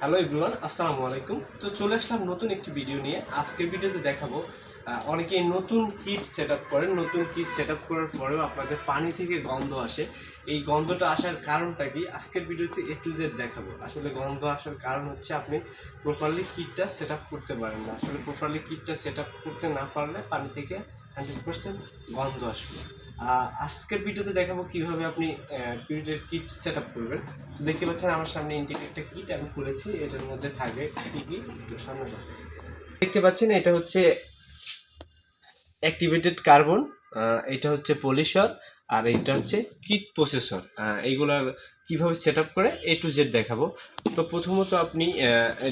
Hello everyone আসসালামু আলাইকুম। তো চলে আসলাম নতুন একটি ভিডিও নিয়ে। আজকের ভিডিওতে দেখাবো আহ, অনেকেই নতুন কিট সেট আপ করেন। নতুন কিট সেট আপ করার পরেও আপনাদের পানি থেকে গন্ধ আসে। এই গন্ধটা আসার কারণটা কি? আজকের ভিডিওতে এ টু জেড দেখাবো। আসলে গন্ধ আসার কারণ হচ্ছে আপনি প্রপারলি কিটটা সেট আপ করতে পারেন না। আসলে প্রপারলি কিটটা সেট আপ করতে না পারলে পানি থেকে হান্ড্রেড পার্সেন্ট গন্ধ আসবে। আজকের ভিডিওতে দেখাবো কীভাবে আপনি পিরিয়ডের কিট সেট আপ করবেন। তো দেখতে পাচ্ছেন আমার সামনে ইনটেক একটা কিট আমি খুলেছি এটার মধ্যে থাকে কি কি সামনে দেখতে পাচ্ছেন এটা হচ্ছে অ্যাক্টিভেটেড কার্বন এটা হচ্ছে পলিশর আর এটা হচ্ছে কিট প্রসেসর এইগুলার কীভাবে সেট আপ করে এ টু জেড দেখাবো। তো প্রথমত আপনি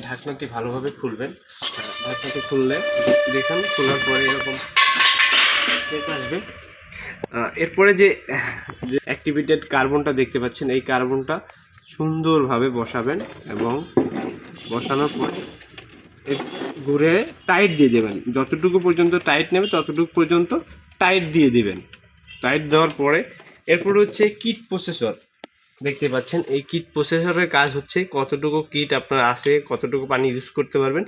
ঢাকনাটি ভালোভাবে খুলবেন। ঢাকনাটি খুললে দেখুন, খোলার পরে এরকম ফেস আসবে। এরপরে যে অ্যাক্টিভেটেড কার্বনটা দেখতে পাচ্ছেন, এই কার্বনটা সুন্দরভাবে বসাবেন এবং বসানোর পর ঘুরে টাইট দিয়ে দেবেন। যতটুকু পর্যন্ত টাইট নেবে, ততটুকু পর্যন্ত টাইট দিয়ে দিবেন। টাইট দেওয়ার পরে এরপরে হচ্ছে কিট প্রসেসর দেখতে পাচ্ছেন। এই কিট প্রসেসরের কাজ হচ্ছে কতটুকু কিট আপনার আছে, কতটুকু পানি ইউজ করতে পারবেন,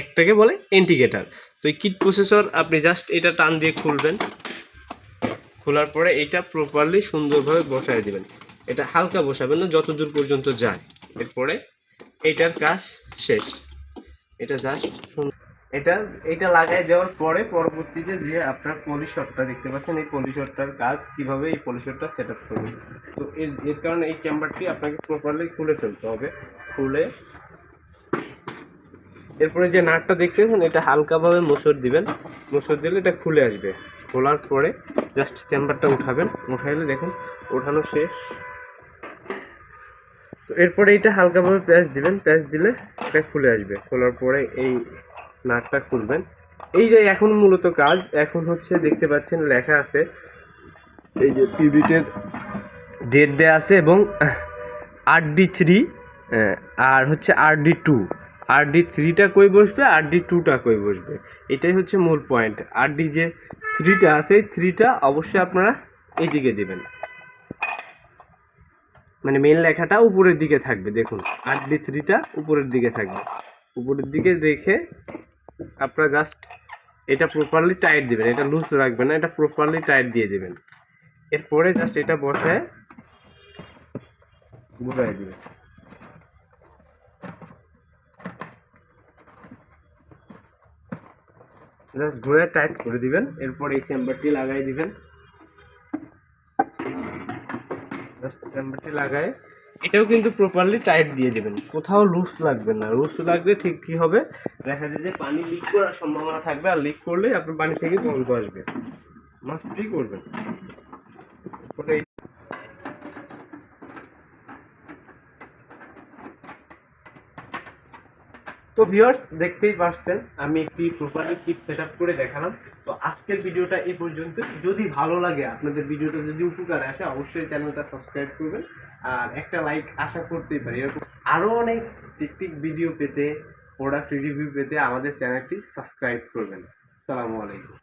একটাকে বলে ইন্ডিকেটার তো এই কিট প্রসেসর আপনি জাস্ট এটা টান দিয়ে খুলবেন। খোলার পরে এটা প্রপারলি সুন্দরভাবে বসায় দিবেন। এটা হালকা বসাবেন না যত দূর পর্যন্ত যায়। এরপরে এটার কাজ শেষ। এটা জাস্ট এটা এটা লাগাই দেওয়ার পরে পরবর্তীতে যে আপনার পলিশরটা দেখতে পাচ্ছেন, এই পলিশরটার কাজ কীভাবে এই পলিশরটা সেট আপ করবেন। তো এর এর কারণে এই চেম্বারটি আপনাকে প্রপারলি খুলে ফেলতে হবে। খুলে এরপরে যে নাটটা দেখতেছেন, এটা হালকাভাবে মোচড় দিবেন। মোচড় দিলে এটা খুলে আসবে। খোলার পরে জাস্ট চেম্বারটা উঠাবেন। উঠাইলে দেখুন, ওঠানো শেষ। তো এরপরে এটা হালকাভাবে প্যাচ দিবেন। প্যাচ দিলে এটা খুলে আসবে। খোলার পরে এই নাটটা খুলবেন। এই যে এখন মূলত কাজ, এখন হচ্ছে দেখতে পাচ্ছেন লেখা আছে, এই যে পিভিটের ডেট দেওয়া আছে এবং আর ডি থ্রি আর হচ্ছে আর ডি টু আর ডি থ্রিটা কই বসবে আর ডি টুটা কই বসবে? এটাই হচ্ছে মূল পয়েন্ট আর ডি যে থ্রিটা এই থ্রিটা অবশ্যই আপনারা এইদিকে দেবেন। মানে মেন লেখাটা উপরের দিকে থাকবে, দেখুন। আর ডি থ্রিটা উপরের দিকে থাকবে। উপরের দিকে রেখে আপনারা জাস্ট এটা প্রপারলি টাইট দেবেন। এটা লুজ রাখবেন না, এটা প্রপারলি টাইট দিয়ে দেবেন। এরপরে জাস্ট এটা বসায় ঘুরাই দিবেন। জাস্ট ঘুরে টাইট করে দিবেন। এরপর এই চেম্বারটি লাগাই দিবেন। চেম্বারটি লাগায় এটাও কিন্তু প্রপারলি টাইট দিয়ে দেবেন। কোথাও লুজ লাগবে না। লুজ লাগলে ঠিক কি হবে? দেখা যায় যে পানি লিক করার সম্ভাবনা থাকবে আর লিক করলে আপনার পানি থেকে গন্ধ আসবে। মাস্ট করবেন পরে এই- তো ভিউয়ার্স দেখতেই পারছেন, আমি একটি প্রপারলি কিট সেট করে দেখালাম। তো আজকের ভিডিওটা এই পর্যন্ত যদি ভালো লাগে আপনাদের ভিডিওটা, যদি উপকার আসে, অবশ্যই চ্যানেলটা সাবস্ক্রাইব করবেন। আর একটা লাইক আশা করতেই পারি। এরকম আরও অনেক টিকটিক ভিডিও পেতে প্রোডাক্ট রিভিউ পেতে আমাদের চ্যানেলটি সাবস্ক্রাইব করবেন। আসসালামু আলাইকুম।